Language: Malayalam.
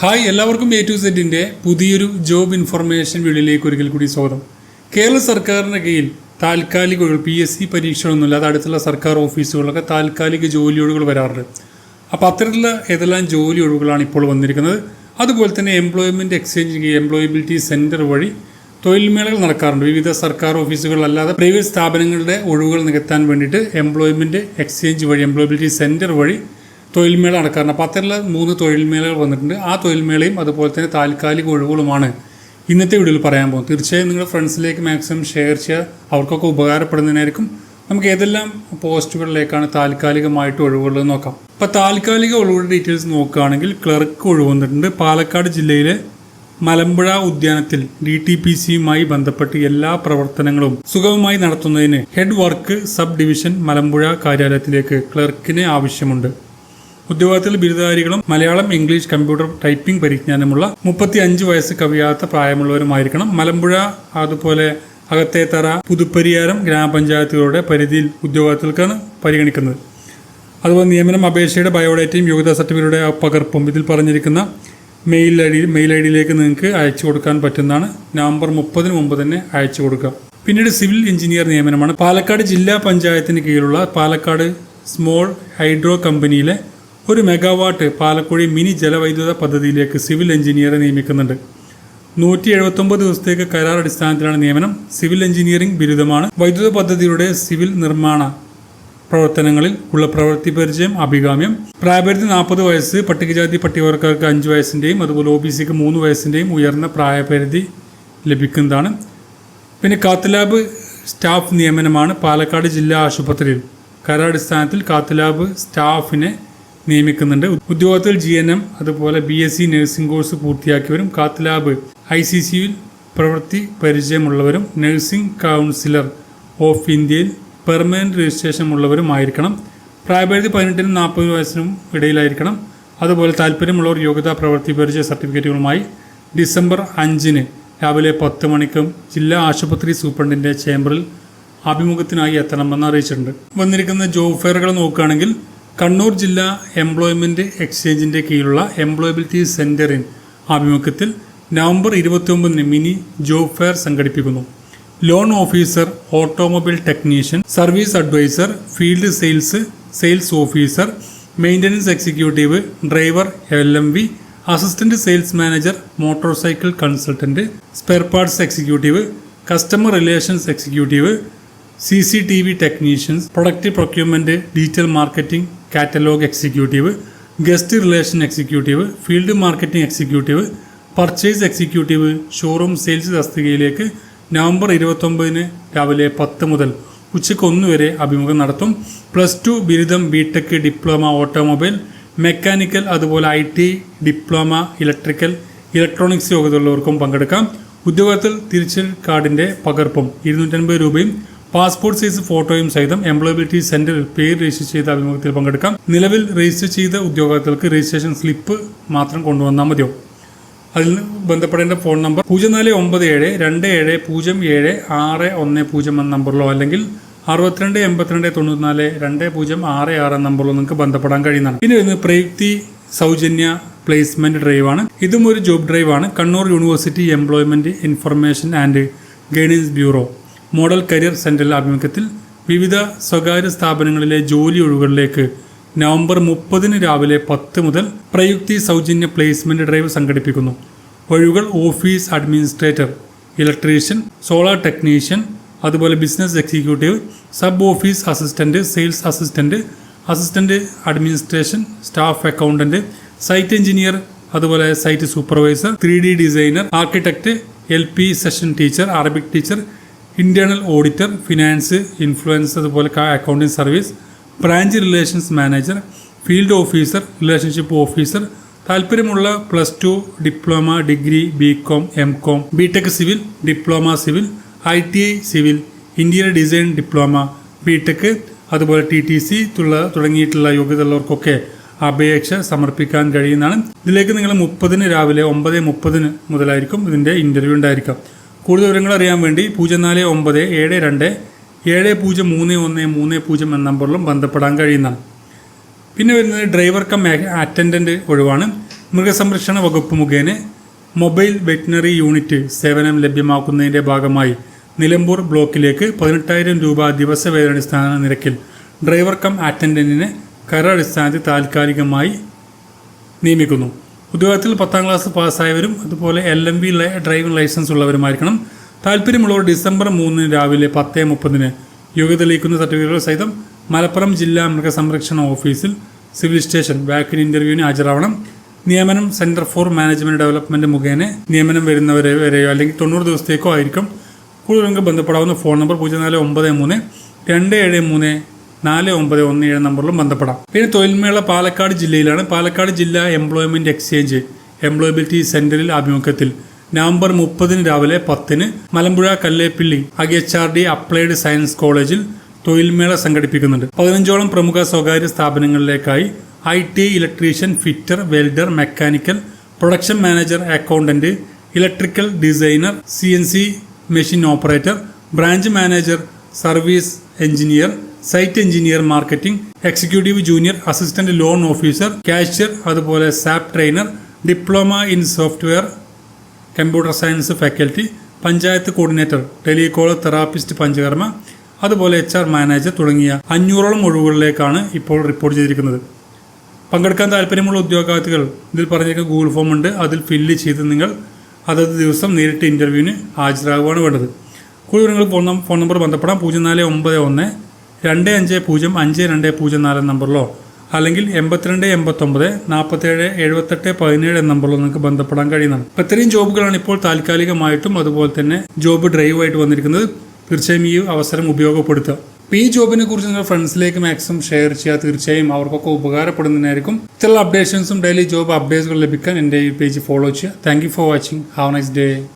ഹായ് എല്ലാവർക്കും എ ടു സെറ്റിന്റെ പുതിയൊരു ജോബ് ഇൻഫർമേഷൻ വീഡിയോയിലേക്ക് ഒരിക്കൽ കൂടി സ്വാഗതം. കേരള സർക്കാരിന്റെ കീഴിൽ താൽക്കാലിക ഒഴിവ് പി എസ് സി പരീക്ഷകളൊന്നുമില്ല. അത് അടുത്തുള്ള സർക്കാർ ഓഫീസുകളിലൊക്കെ താൽക്കാലിക ജോലി ഒഴിവുകൾ വരാറുണ്ട്. അപ്പോൾ അത്തരത്തിലുള്ള ഏതെല്ലാം ജോലി ഒഴിവുകളാണ് ഇപ്പോൾ വന്നിരിക്കുന്നത്? അതുപോലെ തന്നെ എംപ്ലോയ്മെന്റ് എക്സ്ചേഞ്ച് എംപ്ലോയബിലിറ്റി സെന്റർ വഴി തൊഴിൽമേളകൾ നടക്കാറുണ്ട്. വിവിധ സർക്കാർ ഓഫീസുകളല്ലാതെ പ്രൈവറ്റ് സ്ഥാപനങ്ങളുടെ ഒഴിവുകൾ നികത്താൻ വേണ്ടിയിട്ട് എംപ്ലോയ്മെന്റ് എക്സ്ചേഞ്ച് വഴി എംപ്ലോയബിലിറ്റി സെന്റർ വഴി തൊഴിൽ മേള നടക്കാറുണ്ട് അപ്പോൾ മൂന്ന് തൊഴിൽമേളകൾ വന്നിട്ടുണ്ട്. ആ തൊഴിൽമേളയും അതുപോലെ തന്നെ താൽക്കാലിക ഒഴിവുകളുമാണ് ഇന്നത്തെ വീഡിയോയിൽ പറയാൻ പോകും തീർച്ചയായും നിങ്ങളുടെ ഫ്രണ്ട്സിലേക്ക് മാക്സിമം ഷെയർ ചെയ്യുക. അവർക്കൊക്കെ ഉപകാരപ്പെടുന്നതിനായിരിക്കും. നമുക്ക് ഏതെല്ലാം പോസ്റ്റുകളിലേക്കാണ് താൽക്കാലികമായിട്ട് ഒഴിവുള്ളത് നോക്കാം. അപ്പോൾ താൽക്കാലിക ഒഴിവുകളുടെ ഡീറ്റെയിൽസ് നോക്കുകയാണെങ്കിൽ ക്ലർക്ക് ഒഴിവ് വന്നിട്ടുണ്ട്. പാലക്കാട് ജില്ലയിലെ മലമ്പുഴ ഉദ്യാനത്തിൽ ഡി ടി പി സിയുമായി ബന്ധപ്പെട്ട് എല്ലാ പ്രവർത്തനങ്ങളും സുഗമമായി നടത്തുന്നതിന് head work sub division Malampuzha കാര്യാലയത്തിലേക്ക് ക്ലർക്കിന് ആവശ്യമുണ്ട്. ഉദ്യോഗത്തിൽ ബിരുദധാരികളും മലയാളം ഇംഗ്ലീഷ് കമ്പ്യൂട്ടർ ടൈപ്പിംഗ് പരിജ്ഞാനമുള്ള മുപ്പത്തി അഞ്ച് വയസ്സ് കവിയാത്ത പ്രായമുള്ളവരുമായിരിക്കണം. മലമ്പുഴ അതുപോലെ അകത്തേത്തറ പുതുപ്പരിയാരം ഗ്രാമപഞ്ചായത്തുകളുടെ പരിധിയിൽ ഉദ്യോഗാർത്ഥികൾക്കാണ് പരിഗണിക്കുന്നത്. അതുപോലെ നിയമനം അപേക്ഷയുടെ ബയോഡേറ്റയും യോഗ്യതാ സർട്ടിഫിക്കറ്റുടെ പകർപ്പും ഇതിൽ പറഞ്ഞിരിക്കുന്ന mail I D mail I ഡിയിലേക്ക് നിങ്ങൾക്ക് അയച്ചു കൊടുക്കാൻ പറ്റുന്നതാണ്. നവംബർ മുപ്പതിന് മുമ്പ് തന്നെ അയച്ചു കൊടുക്കുക പിന്നീട് സിവിൽ എഞ്ചിനീയർ നിയമനമാണ്. പാലക്കാട് ജില്ലാ പഞ്ചായത്തിന് കീഴിലുള്ള പാലക്കാട് സ്മോൾ ഹൈഡ്രോ കമ്പനിയിലെ ഒരു മെഗാവാട്ട് പാലക്കുഴി മിനി ജലവൈദ്യുത പദ്ധതിയിലേക്ക് സിവിൽ എഞ്ചിനീയറെ നിയമിക്കുന്നുണ്ട്. നൂറ്റി എഴുപത്തൊമ്പത് ദിവസത്തേക്ക് കരാർ അടിസ്ഥാനത്തിലാണ് നിയമനം. സിവിൽ എഞ്ചിനീയറിംഗ് ബിരുദമാണ്. വൈദ്യുത പദ്ധതിയുടെ സിവിൽ നിർമ്മാണ പ്രവർത്തനങ്ങളിൽ ഉള്ള പ്രവൃത്തി പരിചയം അഭികാമ്യം. പ്രായപരിധി നാൽപ്പത് വയസ്സ് പട്ടികജാതി പട്ടികവർക്കാർക്ക് അഞ്ച് വയസ്സിന്റെയും അതുപോലെ ഒ ബി സിക്ക് മൂന്ന് വയസ്സിന്റെയും ഉയർന്ന പ്രായപരിധി ലഭിക്കുന്നതാണ്. പിന്നെ കാത്തലാബ് സ്റ്റാഫ് നിയമനമാണ് പാലക്കാട് ജില്ലാ ആശുപത്രിയിൽ. കരാടിസ്ഥാനത്തിൽ കാത്തലാബ് സ്റ്റാഫിനെ നിയമിക്കുന്നുണ്ട്. ഉദ്യോഗത്തിൽ ജി എൻ എം അതുപോലെ B S C nursing course പൂർത്തിയാക്കിയവരും cath lab I C സിയിൽ പ്രവൃത്തി പരിചയമുള്ളവരും നഴ്സിംഗ് കൗൺസിലർ ഓഫ് ഇന്ത്യയിൽ പെർമനന്റ് രജിസ്ട്രേഷൻ ഉള്ളവരുമായിരിക്കണം പ്രായപരിധി പതിനെട്ടിനും നാൽപ്പത് വയസ്സിനും ഇടയിലായിരിക്കണം. അതുപോലെ താല്പര്യമുള്ളവർ യോഗ്യതാ പ്രവൃത്തി പരിചയ സർട്ടിഫിക്കറ്റുകളുമായി ഡിസംബർ അഞ്ചിന് രാവിലെ പത്ത് മണിക്കും ജില്ലാ ആശുപത്രി സൂപ്രണ്ടിന്റെ ചേംബറിൽ അഭിമുഖത്തിനായി എത്തണമെന്ന് അറിയിച്ചിട്ടുണ്ട്. വന്നിരിക്കുന്ന ജോബ് ഫെയറുകൾ നോക്കുകയാണെങ്കിൽ കണ്ണൂർ ജില്ലാ എംപ്ലോയ്മെന്റ് എക്സ്ചേഞ്ചിന്റെ കീഴിലുള്ള എംപ്ലോയബിലിറ്റി സെന്ററിൻ ആഭിമുഖ്യത്തിൽ നവംബർ ഇരുപത്തിയൊമ്പതിന് മിനി ജോബ് ഫെയർ സംഘടിപ്പിക്കുന്നു. Loan officer automobile technician service advisor field sales sales officer maintenance executive driver L M V assistant sales manager motor cycle consultant spare parts executive customer relations executive C C T V technicians product procurement digital marketing catalogue executive guest relation executive field marketing executive purchase executive showroom sales തസ്തികയിലേക്ക് നവംബർ ഇരുപത്തൊമ്പതിന് രാവിലെ പത്ത് മുതൽ ഉച്ചയ്ക്ക് ഒന്ന് വരെ അഭിമുഖം നടത്തും. പ്ലസ് ടു ബിരുദം B tech diploma automobile mechanical അതുപോലെ I T diploma electrical electronics യോഗ്യതയുള്ളവർക്കും പങ്കെടുക്കാം. ഉദ്യോഗത്തിൽ തിരിച്ചൽ കാർഡിന്റെ പകർപ്പും ഇരുന്നൂറ്റൻപത് രൂപയും പാസ്പോർട്ട് സൈസ് ഫോട്ടോയും സഹിതം എംപ്ലോയബിലിറ്റി സെന്ററിൽ പേര് രജിസ്റ്റർ ചെയ്ത അഭിമുഖത്തിൽ പങ്കെടുക്കാം. നിലവിൽ രജിസ്റ്റർ ചെയ്ത ഉദ്യോഗാർത്ഥികൾക്ക് രജിസ്ട്രേഷൻ സ്ലിപ്പ് മാത്രം കൊണ്ടുവന്നാൽ മതിയോ? അതിൽ ബന്ധപ്പെടേണ്ട ഫോൺ നമ്പർ പൂജ്യം നാല് ഒമ്പത് ഏഴ് രണ്ട് ഏഴ് പൂജ്യം ഏഴ് ആറ് ഒന്ന് പൂജ്യം എന്ന നമ്പറിലോ അല്ലെങ്കിൽ അറുപത്തിരണ്ട് എൺപത്തിരണ്ട് തൊണ്ണൂറ്റിനാല് രണ്ട് പൂജ്യം ആറ് ആറ് എന്ന നമ്പറിലോ നിങ്ങൾക്ക് ബന്ധപ്പെടാൻ കഴിയുന്നതാണ്. പിന്നെ വരുന്നത് പ്രയുക്തി സൗജന്യ പ്ലേസ്മെന്റ് ഡ്രൈവാണ്. ഇതും ഒരു job ഡ്രൈവാണ്. Kannur university employment information and guidance bureau. Model career സെന്ററിൽ ആഭിമുഖ്യത്തിൽ വിവിധ സ്വകാര്യ സ്ഥാപനങ്ങളിലെ ജോലി ഒഴിവുകളിലേക്ക് നവംബർ മുപ്പതിന് രാവിലെ പത്ത് മുതൽ പ്രയുക്തി സൗജന്യ പ്ലേസ്മെന്റ് ഡ്രൈവ് സംഘടിപ്പിക്കുന്നു. ഒഴിവുകൾ office administrator electrician solar technician അതുപോലെ business executive sub office assistant sales assistant assistant administration staff accountant site engineer അതുപോലെ site supervisor three D designer architect L P session teacher Arabic teacher internal auditor finance influence അതുപോലെ accounting service branch relations manager field officer relationship officer താല്പര്യമുള്ള plus two diploma degree B com M com B tech civil diploma civil I T I civil ഇന്ത്യയിലെ ഡിസൈൻ ഡിപ്ലോമ ബി ടെക് അതുപോലെ ടി ടി സി തുടങ്ങിയിട്ടുള്ള യോഗ്യതയുള്ളവർക്കൊക്കെ അപേക്ഷ സമർപ്പിക്കാൻ കഴിയുന്നതാണ്. ഇതിലേക്ക് നിങ്ങൾ മുപ്പതിന് രാവിലെ ഒമ്പത് മുപ്പതിന് മുതലായിരിക്കും ഇതിന്റെ ഇന്റർവ്യൂ ഉണ്ടായിരിക്കാം കൂടുതൽ വിവരങ്ങൾ അറിയാൻ വേണ്ടി പൂജ്യം നാല് ഒമ്പത് ഏഴ് രണ്ട് ഏഴ് പൂജ്യം മൂന്ന് ഒന്ന് മൂന്ന് പൂജ്യം എന്ന നമ്പറിലും ബന്ധപ്പെടാൻ കഴിയുന്നതാണ് പിന്നെ വരുന്നത് ഡ്രൈവർ കം അറ്റൻഡന്റ് ഒഴിവാണ്. മൃഗസംരക്ഷണ വകുപ്പ് മുഖേന മൊബൈൽ വെറ്റിനറി യൂണിറ്റ് സേവനം ലഭ്യമാക്കുന്നതിന്റെ ഭാഗമായി നിലമ്പൂർ ബ്ലോക്കിലേക്ക് പതിനെട്ടായിരം രൂപ ദിവസ ദിവസവേതനടിസ്ഥാന നിരക്കിൽ ഡ്രൈവർ കം അറ്റൻഡന്റിനെ കരാടിസ്ഥാനത്തിൽ താൽക്കാലികമായി നിയമിക്കുന്നു. ഉദ്യോഗത്തിൽ പത്താം ക്ലാസ് പാസ്സായവരും അതുപോലെ L M B driving licence ഉള്ളവരുമായിരിക്കണം. താല്പര്യമുള്ളവർ ഡിസംബർ മൂന്നിന് രാവിലെ പത്ത് മുപ്പതിന് യോഗ്യത തെളിയിക്കുന്ന സർട്ടിഫിക്കറ്റുകൾ സഹിതം മലപ്പുറം ജില്ലാ മൃഗസംരക്ഷണ ഓഫീസിൽ സിവിൽ സ്റ്റേഷൻ വാക്കിൻ ഇന്റർവ്യൂവിന് ഹാജരാവണം. നിയമനം സെന്റർ ഫോർ മാനേജ്മെന്റ് ഡെവലപ്മെന്റ് മുഖേന നിയമനം വരുന്നവരെ വരെയോ അല്ലെങ്കിൽ തൊണ്ണൂറ് ദിവസത്തേക്കോ ആയിരിക്കും. കൂടുതൽ ബന്ധപ്പെടാവുന്ന ഫോൺ നമ്പർ പൂജ്യം നാല് ഒമ്പത് മൂന്ന് രണ്ട് ഏഴ് മൂന്ന് നാല് ഒമ്പത് ഒന്ന് ഏഴ് നമ്പറിലും ബന്ധപ്പെടാം. പിന്നെ തൊഴിൽമേള പാലക്കാട് ജില്ലയിലാണ്. പാലക്കാട് ജില്ലാ എംപ്ലോയ്മെന്റ് എക്സ്ചേഞ്ച് എംപ്ലോയബിലിറ്റി സെന്ററിൽ ആഭിമുഖ്യത്തിൽ. നവംബർ മുപ്പതിന് രാവിലെ പത്തിന് മലമ്പുഴ കല്ലേപ്പിള്ളി അഗി H R D applied science കോളേജിൽ തൊഴിൽമേള സംഘടിപ്പിക്കുന്നുണ്ട്. പതിനഞ്ചോളം പ്രമുഖ സ്വകാര്യ സ്ഥാപനങ്ങളിലേക്കായി I T electrician fitter welder mechanical production manager accountant electrical designer C N C machine operator branch manager service engineer site engineer marketing executive junior assistant loan officer cashier അതുപോലെ SAP trainer diploma in software computer science faculty panchayat coordinator telecall therapist panchakarma അതുപോലെ എച്ച് ആർ മാനേജർ തുടങ്ങിയ അഞ്ഞൂറോളം ഒഴിവുകളിലേക്കാണ് ഇപ്പോൾ റിപ്പോർട്ട് ചെയ്തിരിക്കുന്നത്. പങ്കെടുക്കാൻ താല്പര്യമുള്ള ഉദ്യോഗാർത്ഥികൾ ഇതിൽ പറഞ്ഞിരിക്കുന്ന ഗൂഗിൾ ഫോം ഉണ്ട്. അതിൽ ഫില്ല് ചെയ്ത് നിങ്ങൾ അതത് ദിവസം നേരിട്ട് ഇന്റർവ്യൂവിന് ഹാജരാകുവാണ് വേണ്ടത്. കൂടുതൽ നിങ്ങൾ ഫോൺ ഫോൺ നമ്പർ ബന്ധപ്പെടാം. പൂജ്യം നാല് ഒമ്പത് ഒന്ന് രണ്ട് അഞ്ച് പൂജ്യം അഞ്ച് രണ്ട് പൂജ്യം നാല് നമ്പറിലോ അല്ലെങ്കിൽ എൺപത്തിരണ്ട് എൺപത്തൊമ്പത് നാൽപ്പത്തേഴ് എഴുപത്തെട്ട് പതിനേഴ് നമ്പറിലോ നിങ്ങൾക്ക് ബന്ധപ്പെടാൻ കഴിയുന്നതാണ്. അപ്പോൾ ഇത്രയും ജോബുകളാണ് ഇപ്പോൾ താൽക്കാലികമായിട്ടും അതുപോലെ തന്നെ ജോബ് ഡ്രൈവായിട്ട് വന്നിരിക്കുന്നത്. തീർച്ചയായും ഈ അവസരം ഉപയോഗപ്പെടുത്തുക. അപ്പോൾ ഈ ജോബിനെ കുറിച്ച് നിങ്ങൾ ഫ്രണ്ട്സിലേക്ക് മാക്സിമം ഷെയർ ചെയ്യുക. തീർച്ചയായും അവർക്കൊക്കെ ഉപകാരപ്പെടുന്നതിനായിരിക്കും. ഇത്തരം അപ്ഡേഷൻസും ഡെയിലി ജോബ് അപ്ഡേറ്റ്സുകൾ ലഭിക്കാൻ എന്റെ ഈ പേജ് ഫോളോ ചെയ്യുക. Thank for watching. Have nice day.